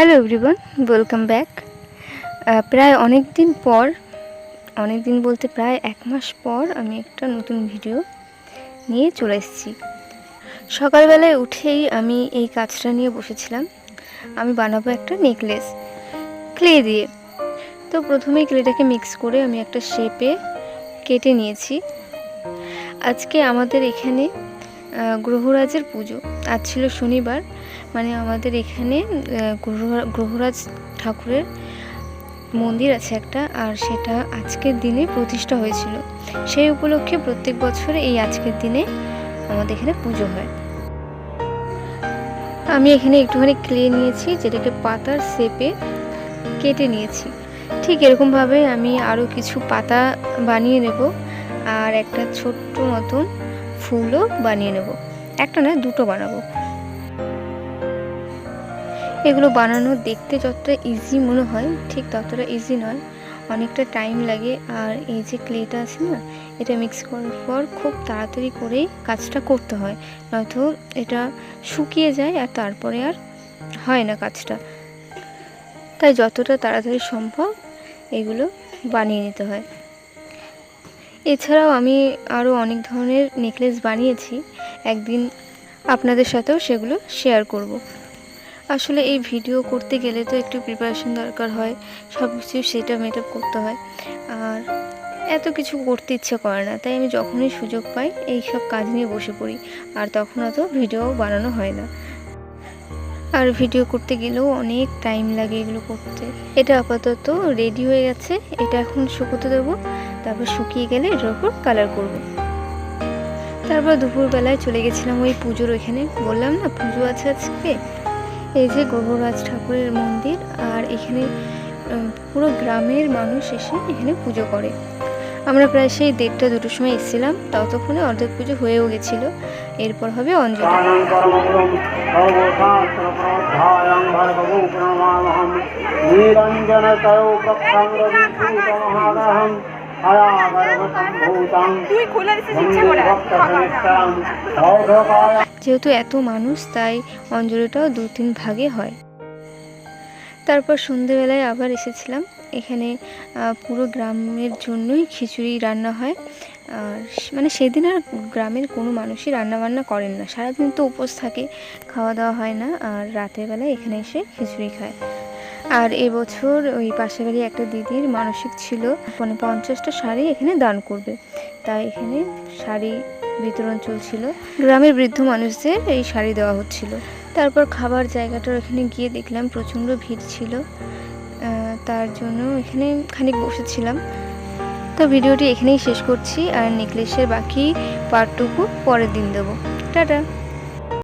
Hello everyone welcome back প্রায় অনেক দিন পর অনেক দিন বলতে প্রায় এক মাস পর আমি একটা নতুন ভিডিও নিয়ে চলে এসেছি। সকালবেলায় উঠেই আমি এই কাজটা নিয়ে বসেছিলাম। আমি বানাবো একটা নেকলেস ক্লে দিয়ে। তো প্রথমেই ক্লেটাকে মিক্স করে আমি একটা শেপে কেটে নিয়েছি। আজকে আমাদের এখানে গ্রহরাজের পুজো। আজ ছিল শনিবার মানে আমাদের এখানে গ্রহরাজ ঠাকুরের মন্দির আছে একটা, আর সেটা আজকের দিনে প্রতিষ্ঠা হয়েছিল। সেই উপলক্ষে প্রত্যেক বছর এই আজকের দিনে আমাদের এখানে পুজো হয়। আমি এখানে একটুখানি ক্লে নিয়েছি, যেটাকে পাতার শেপে কেটে নিয়েছি। ঠিক এরকমভাবে আমি আরও কিছু পাতা বানিয়ে নেব, আর একটা ছোট্ট মতন ফুলও বানিয়ে নেব। একটা না দুটো বানাবো। এগুলো বানানো দেখতে যতটা ইজি মনে হয়, ঠিক ততটা ইজি নয়। অনেকটা টাইম লাগে আর এই যে ক্লেটা আছে না, এটা মিক্স করার পর খুব তাড়াতাড়ি করেই কাজটা করতে হয়। নয়তো এটা শুকিয়ে যায় আর তারপরে আর হয় না কাজটা। তাই যতটা তাড়াতাড়ি সম্ভব এগুলো বানিয়ে নিতে হয়। এছাড়াও আমি আরও অনেক ধরনের নেকলেস বানিয়েছি। একদিন আপনাদের সাথেও সেগুলো শেয়ার করব। আসলে এই ভিডিও করতে গেলে তো একটু প্রিপারেশন দরকার হয়, সব কিছু সেটা মেট করতে হয়। আর এত কিছু করতে ইচ্ছে করে না, তাই আমি যখনই সুযোগ পাই এই সব কাজ নিয়ে বসে পড়ি, আর তখন অত ভিডিও বানানো হয় না। আর ভিডিও করতে গেলেও অনেক টাইম লাগে এগুলো করতে। এটা আপাতত রেডি হয়ে গেছে, এটা এখন শুকোতে দেবো। তারপর শুকিয়ে গেলে এটার উপর কালার করব। তারপর দুপুরবেলায় চলে গেছিলাম ওই পুজোর ওইখানে। বললাম, না, পুজো আছে আজকে? এই যে গ্রহরাজ ঠাকুরের মন্দির আর এখানে পুরো গ্রামের মানুষ এসে এখানে পুজো করে। আমরা প্রায় সেই দেড়টা দুটোর সময় এসেছিলাম। ততক্ষণে অর্ধেক পুজো হয়েও গেছিল। এরপর হবে অঞ্জলি। জ্ঞানং যেহেতু এত মানুষ, তাই অঞ্জলিটাও দু তিন ভাগে হয়। তারপর সন্ধেবেলায় আবার এসেছিলাম। এখানে পুরো গ্রামের জন্যই খিচুড়ি রান্না হয়। আর মানে সেদিন আর গ্রামের কোনো মানুষই রান্না বান্না করেন না। সারাদিন তো উপোস থাকে, খাওয়া দাওয়া হয় না। আর রাতের বেলায় এখানে এসে খিচুড়ি খায়। আর এবছর ওই পাশের বাড়ি একটা দিদির মানসিক ছিল মানে পঞ্চাশটা শাড়ি এখানে দান করবে। তাই এখানে শাড়ি বিতরণ চলছিল। গ্রামের বৃদ্ধ মানুষদের এই শাড়ি দেওয়া হচ্ছিল। তারপর খাবার জায়গাটার এখানে গিয়ে দেখলাম, প্রচণ্ড ভিড় ছিল। তার জন্য এখানে খানিক বসেছিলাম। তো ভিডিওটি এখানেই শেষ করছি, আর নেকলেসের বাকি পার্টটুকু পরের দিন দেবো। টাটা!